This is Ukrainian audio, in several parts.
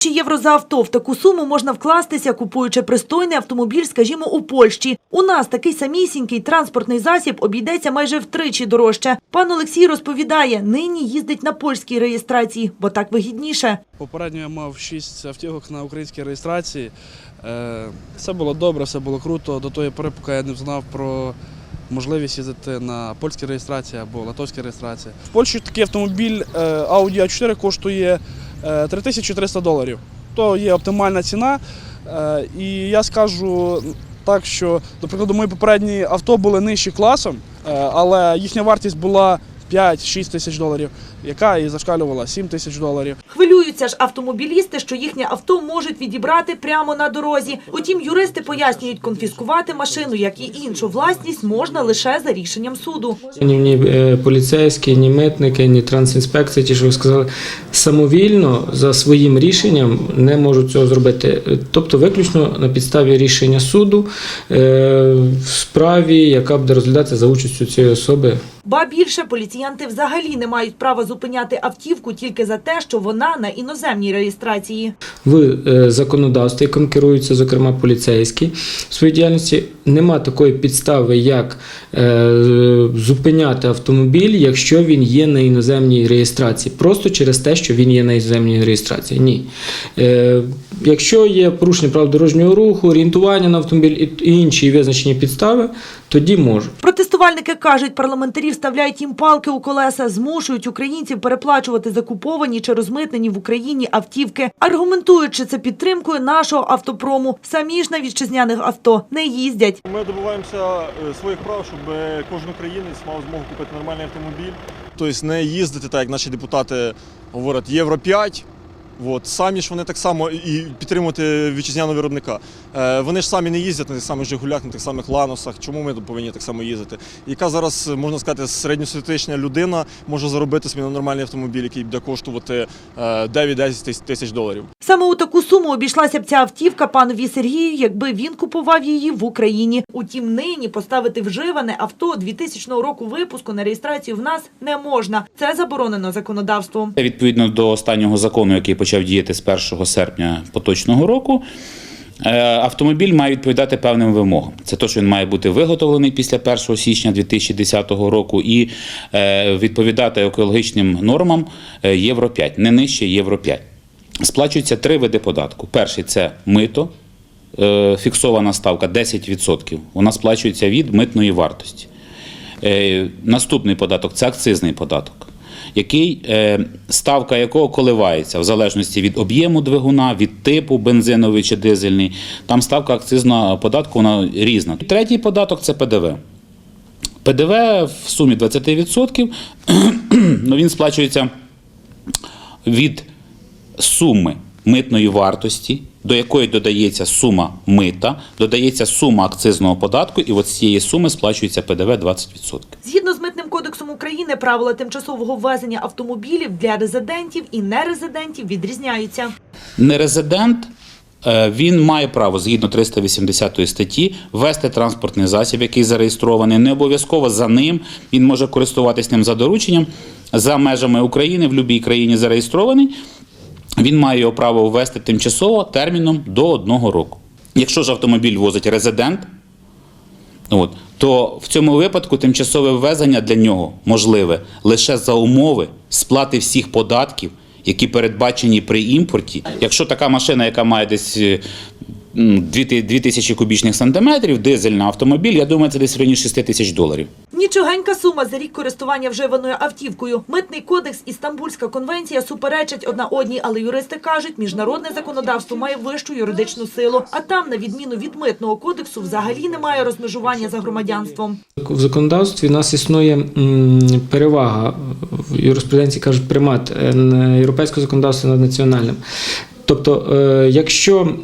Чи євро за авто в таку суму можна вкластися, купуючи пристойний автомобіль, скажімо, у Польщі. У нас такий самісінький транспортний засіб обійдеться майже втричі дорожче. Пан Олексій розповідає, нині їздить на польській реєстрації, бо так вигідніше. Попередньо я мав 6 автівок на українській реєстрації. Е, Все було добре, все було круто. До тої пори, поки я не знав про можливість їздити на польській реєстрації або латовській реєстрації. В Польщі такий автомобіль е, Audi A4 коштує е, 3300 доларів. То є оптимальна ціна. Е, І я скажу так, що, до прикладу, мої попередні авто були нижчі класом, е, але їхня вартість була 5-6 тисяч доларів, яка і зашкалювала 7 тисяч доларів. Хвилюються ж автомобілісти, що їхнє авто можуть відібрати прямо на дорозі. Утім, юристи пояснюють, конфіскувати машину, як і іншу власність, можна лише за рішенням суду. Ні, ні е, поліцейські, ні митники, ні трансінспекція, ті, що ви сказали, самовільно за своїм рішенням не можуть цього зробити. Тобто виключно на підставі рішення суду е, в справі, яка буде розглядатися за участю цієї особи. Ба більше поліціянти взагалі не мають права зупиняти автівку тільки за те, що вона на іноземній реєстрації. В е, законодавстві, яким керуються, зокрема, поліцейські в своїй діяльності, нема такої підстави, як е, зупиняти автомобіль, якщо він є на іноземній реєстрації, просто через те, що він є на іноземній реєстрації. Ні. Е, якщо є порушення прав дорожнього руху, орієнтування на автомобіль і інші визначені підстави, тоді можуть. Протестувальники кажуть, парламентарі вставляють їм палки у колеса, змушують українців переплачувати закуповані чи розмитнені в Україні автівки, аргументуючи це підтримкою нашого автопрому. Самі ж на вітчизняних авто не їздять. Ми добиваємося е, своїх прав, щоб е, кожен українець мав змогу купити нормальний автомобіль. Тобто не їздити так, як наші депутати говорять, євро 5. От, самі ж вони так само і підтримувати вітчизняного виробника. Е, вони ж самі не їздять на тих самих Жигулях, на тих самих Ланосах. Чому ми повинні так само їздити? Яка зараз, можна сказати, середньостатистична людина може заробити собі на нормальний автомобіль, який буде коштувати е, 9-10 тисяч доларів. Саме у таку суму обійшлася б ця автівка панові Сергію, якби він купував її в Україні. Утім, нині поставити вживане авто 2000 року випуску на реєстрацію в нас не можна. Це заборонено законодавством. Відповідно до останнього закону, який почав діяти з 1 серпня поточного року, е, автомобіль має відповідати певним вимогам. Це те, що він має бути виготовлений після 1 січня 2010 року і е, відповідати екологічним нормам е, Євро 5, не нижче Євро 5. Сплачуються три види податку. Перший це мито, фіксована ставка 10%. Вона сплачується від митної вартості. Наступний податок це акцизний податок, який е, ставка якого коливається в залежності від об'єму двигуна, від типу бензиновий чи дизельний. Там ставка акцизного податку вона різна. Третій податок це ПДВ. ПДВ в сумі 20%, ну, він сплачується від суми митної вартості, до якої додається сума мита, додається сума акцизного податку, і от з цієї суми сплачується ПДВ 20%. Згідно з митним кодексом України, правила тимчасового ввезення автомобілів для резидентів і нерезидентів відрізняються. Нерезидент е, він має право згідно 380 статті ввести транспортний засіб, який зареєстрований. Не обов'язково за ним він може користуватись ним за дорученням за межами України в будь-якій країні зареєстрований. Він має його право ввести тимчасово терміном до одного року. Якщо ж автомобіль возить резидент, От. То в цьому випадку тимчасове ввезення для нього можливе лише за умови сплати всіх податків, які передбачені при імпорті. Якщо така машина, яка має десь е, м, 2000 кубічних сантиметрів, дизельний автомобіль, я думаю, це десь в районі 6 тисяч доларів. Нічогенька сума за рік користування вживаною автівкою. Митний кодекс і Стамбульська конвенція суперечать одна одній, але юристи кажуть, міжнародне законодавство має вищу юридичну силу. А там, на відміну від митного кодексу, взагалі немає розмежування за громадянством. В законодавстві у нас існує перевага в юриспруденції кажуть примат е, європейського законодавства над національним. Тобто, е, якщо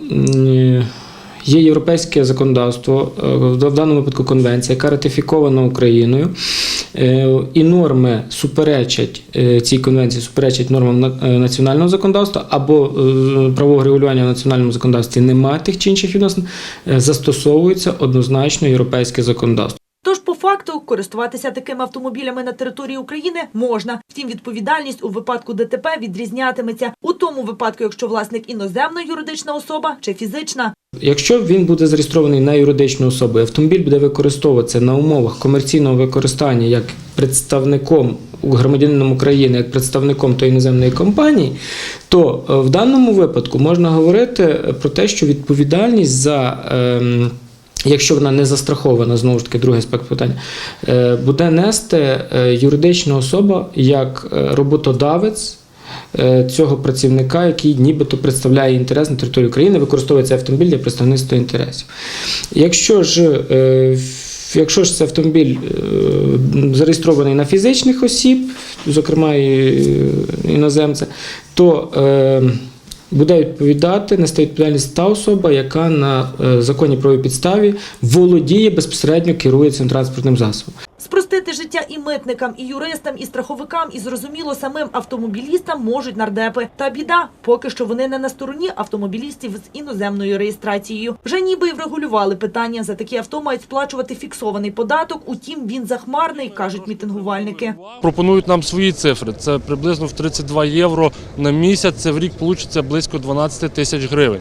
є європейське законодавство, е, в даному випадку конвенція, яка ратифікована Україною, е, і норми суперечать е, цій конвенції, суперечать нормам на- національного законодавства, або правового регулювання в національному законодавстві немає тих чи інших відносин, застосовується однозначно європейське законодавство. Тож, по факту користуватися такими автомобілями на території України можна. Втім, відповідальність у випадку ДТП відрізнятиметься у тому випадку, якщо власник іноземна юридична особа чи фізична. Якщо він буде зареєстрований на юридичну особу, автомобіль буде використовуватися на умовах комерційного використання як представником громадянином України, як представником тої іноземної компанії, то е, в даному випадку можна говорити про те, що відповідальність за. ем, Якщо вона не застрахована, знову ж таки, другий аспект питання, е, буде нести е, юридична особа як роботодавець цього працівника, який нібито представляє інтерес на території України, використовує цей автомобіль для представництва інтересів. Якщо ж, е, якщо ж це автомобіль е, зареєстрований на фізичних осіб, зокрема і е, іноземця, то е, буде відповідати, нести відповідальність та особа, яка на е, законній правовій підставі володіє безпосередньо керує цим транспортним засобом. Спростити життя і митникам, і юристам, і страховикам, і зрозуміло самим автомобілістам можуть нардепи. Та біда, поки що вони не на стороні автомобілістів з іноземною реєстрацією. Вже ніби й врегулювали питання. За такі авто мають сплачувати фіксований податок. Утім, він захмарний, кажуть мітингувальники. Пропонують нам свої цифри. Це приблизно в 32 євро на місяць. Це в рік вийде близько 12 тисяч гривень.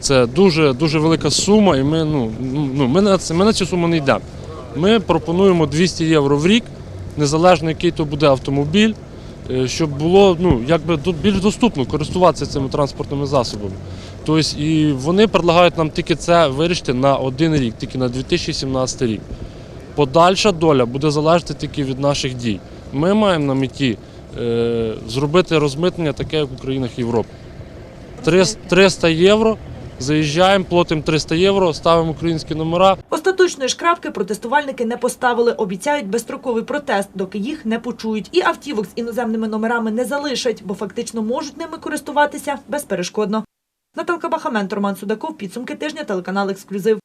Це дуже дуже велика сума, і ми ну, ну ми на це ми на цю суму не йдемо. Ми пропонуємо 200 євро в рік, незалежно який то буде автомобіль, е, щоб було ну якби більш доступно користуватися цими транспортними засобами. Тобто, і вони предлагають нам тільки це вирішити на один рік, тільки на 2017 рік. Подальша доля буде залежати тільки від наших дій. Ми маємо на меті е, зробити розмитнення таке, як у країнах Європи. 300 300 євро, заїжджаємо, платимо 300 євро, ставимо українські номера, Остаточної ж крапки протестувальники не поставили. Обіцяють безстроковий протест, доки їх не почують. І автівок з іноземними номерами не залишать, бо фактично можуть ними користуватися безперешкодно. Наталка Бахамент, Роман Судаков, підсумки тижня, телеканал «Ексклюзив».